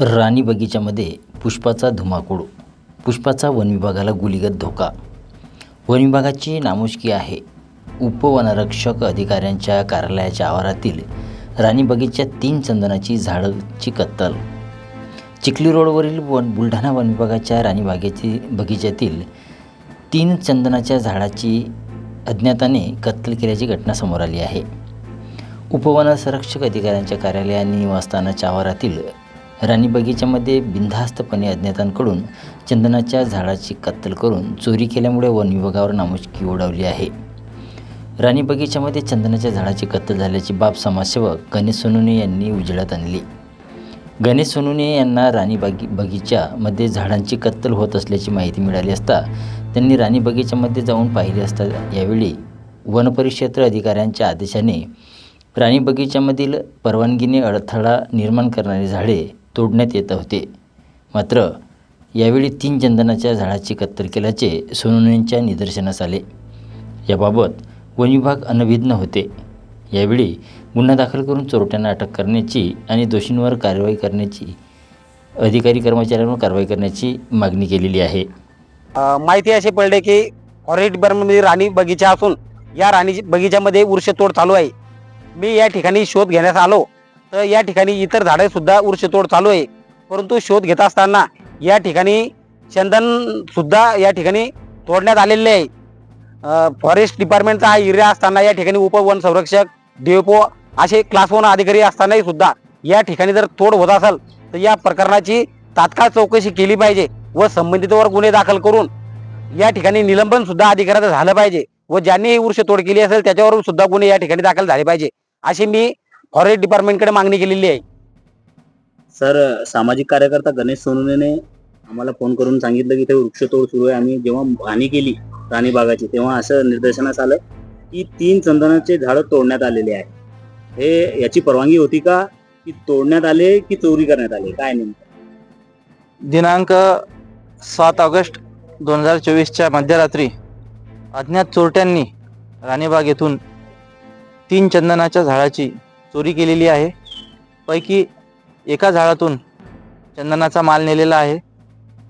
राणी बगीच्यामध्ये पुष्पाचा धुमाकूळ पुष्पाचा वनविभागाला गुलीगत धोका. वनविभागाची नामुष्की आहे. उपवनरक्षक अधिकाऱ्यांच्या कार्यालयाच्या आवारातील राणी बगीच्या तीन चंदनाची झाडांची कत्तल चिखली रोडवरील वन बुलढाणा वनविभागाच्या राणी बागेची बगीच्यातील तीन चंदनाच्या झाडाची अज्ञाताने कत्तल केल्याची घटना समोर आली आहे. उपवन संरक्षक अधिकाऱ्यांच्या कार्यालय आणि निवासस्थानाच्या आवारातील राणी बगीच्यामध्ये बिनधास्तपणे अज्ञातांकडून चंदनाच्या झाडाची कत्तल करून चोरी केल्यामुळे वन विभागावर नामुष्की ओढवली आहे. राणी बगीच्यामध्ये चंदनाच्या झाडाची कत्तल झाल्याची बाब समाजसेवक गणेश सोनुने यांनी उजेडात आणली. गणेश सोनुने यांना राणी बागी बगीच्यामध्ये झाडांची कत्तल होत असल्याची माहिती मिळाली असता त्यांनी राणी बगीच्यामध्ये जाऊन पाहिले असता यावेळी वनपरिक्षेत्र अधिकाऱ्यांच्या आदेशाने राणी बगीच्यामधील परवानगीने अडथळा निर्माण करणारी झाडे तोडण्यात येत होते. मात्र यावेळी तीन चंदनाच्या झाडाची कत्तल केल्याचे सोनुनेंच्या निदर्शनास आले. याबाबत वन विभाग अनभिज्ञ होते. यावेळी गुन्हा दाखल करून चोरट्यांना अटक करण्याची आणि दोषींवर कारवाई करण्याची अधिकारी कर्मचाऱ्यांवर कारवाई करण्याची मागणी केलेली आहे. माहिती अशी पडले की फॉरेस्ट डिपार्टमेंटमध्ये राणी बगीचा असून या राणी बगीच्यामध्ये वृक्षतोड चालू आहे. मी या ठिकाणी शोध घेण्यास आलो. तर या ठिकाणी इतर झाडे सुद्धा वृक्षतोड चालू आहे. परंतु शोध घेत असताना या ठिकाणी चंदन सुद्धा या ठिकाणी तोडण्यात आलेले आहे. फॉरेस्ट डिपार्टमेंटचा हा एरिया असताना या ठिकाणी उपवन संरक्षक डिओपो असे क्लास वन अधिकारी असतानाही सुद्धा या ठिकाणी जर तोड होत असेल तर या प्रकरणाची तात्काळ चौकशी केली पाहिजे व संबंधितवर गुन्हे दाखल करून या ठिकाणी निलंबन सुद्धा अधिकाऱ्याचं झालं पाहिजे व ज्यांनी ही वृक्ष तोड केली असेल त्याच्यावर सुद्धा गुन्हे या ठिकाणी दाखल झाले पाहिजे. अशी मी फॉरेस्ट डिपार्टमेंटकडे मागणी केलेली आहे. सर सामाजिक कार्यकर्ता गणेश सोनुने आम्हाला फोन करून सांगितलं की ते वृक्षतोड सुरू आहे. आम्ही जेव्हा पाहणी केली राणी बागाची तेव्हा असं निदर्शनास आलं की तीन चंदनाचे झाडं तोडण्यात आलेले आहे. हे याची परवानगी होती का? की तोडण्यात आले की चोरी करण्यात आले? काय नेमकं? दिनांक सात ऑगस्ट दोन हजार चोवीसच्या मध्यरात्री अज्ञात चोरट्यांनी राणीबाग येथून तीन चंदनाच्या झाडाची चोरी केलेली आहे. पैकी एका झाडातून चंदनाचा माल नेलेला आहे.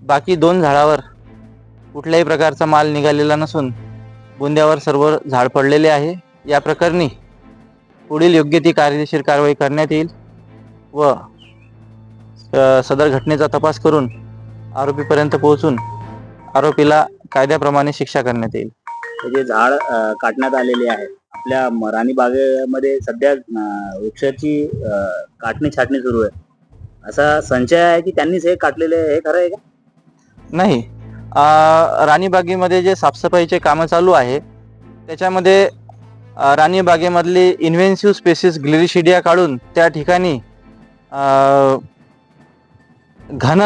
बाकी दोन झाडावर कुठल्याही प्रकारचा माल निघालेला नसून बुंद्यावर सर्व झाड पडलेले आहे. या प्रकरणी पुढील योग्य ती कायदेशीर कारवाई करण्यात येईल व सदर घटनेचा तपास करून आरोपीपर्यंत पोहोचून आरोपीला कायद्याप्रमाणे शिक्षा करण्यात येईल. हे जे झाड काटण्यात आलेले आहे. आपल्या राणी बागेमध्ये सध्या वृक्षाची काटणी छाटणी सुरू आहे. असा संचय आहे की त्यांनीच हे काटलेले आहे. हे खरं आहे का? नाही. राणीबागेमध्ये जे साफसफाईचे कामं चालू आहे त्याच्यामध्ये राणीबागेमधली इन्व्हेन्सिव्ह स्पेसिस ग्लिरिशिडिया काढून त्या ठिकाणी घन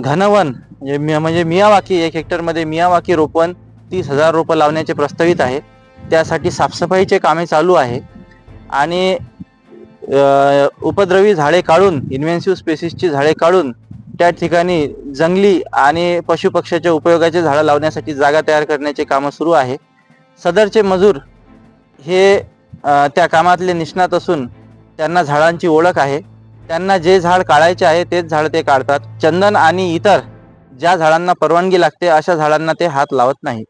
घनवन म्हणजे मि- म्हणजे मियावाकी एक हेक्टरमध्ये मियावाकी रोपवन तीस हजार रोपं लावण्याचे प्रस्तावित आहे. त्यासाठी साफसफाईचे कामे चालू आहे. आणि उपद्रवी झाडे काढून इन्व्हेन्सिव्ह स्पेसिसची झाडे काढून त्या ठिकाणी जंगली आणि पशुपक्ष्याच्या उपयोगाचे झाडं लावण्यासाठी जागा तयार करण्याचे कामं सुरू आहे. सदरचे मजूर हे त्या कामातले निष्णात असून त्यांना झाडांची ओळख आहे. त्यांना जे झाड काढायचे आहे तेच झाड ते काढतात. चंदन आणि इतर ज्या झाडांना परवानगी लागते अशा झाडांना ते हात लावत नाहीत.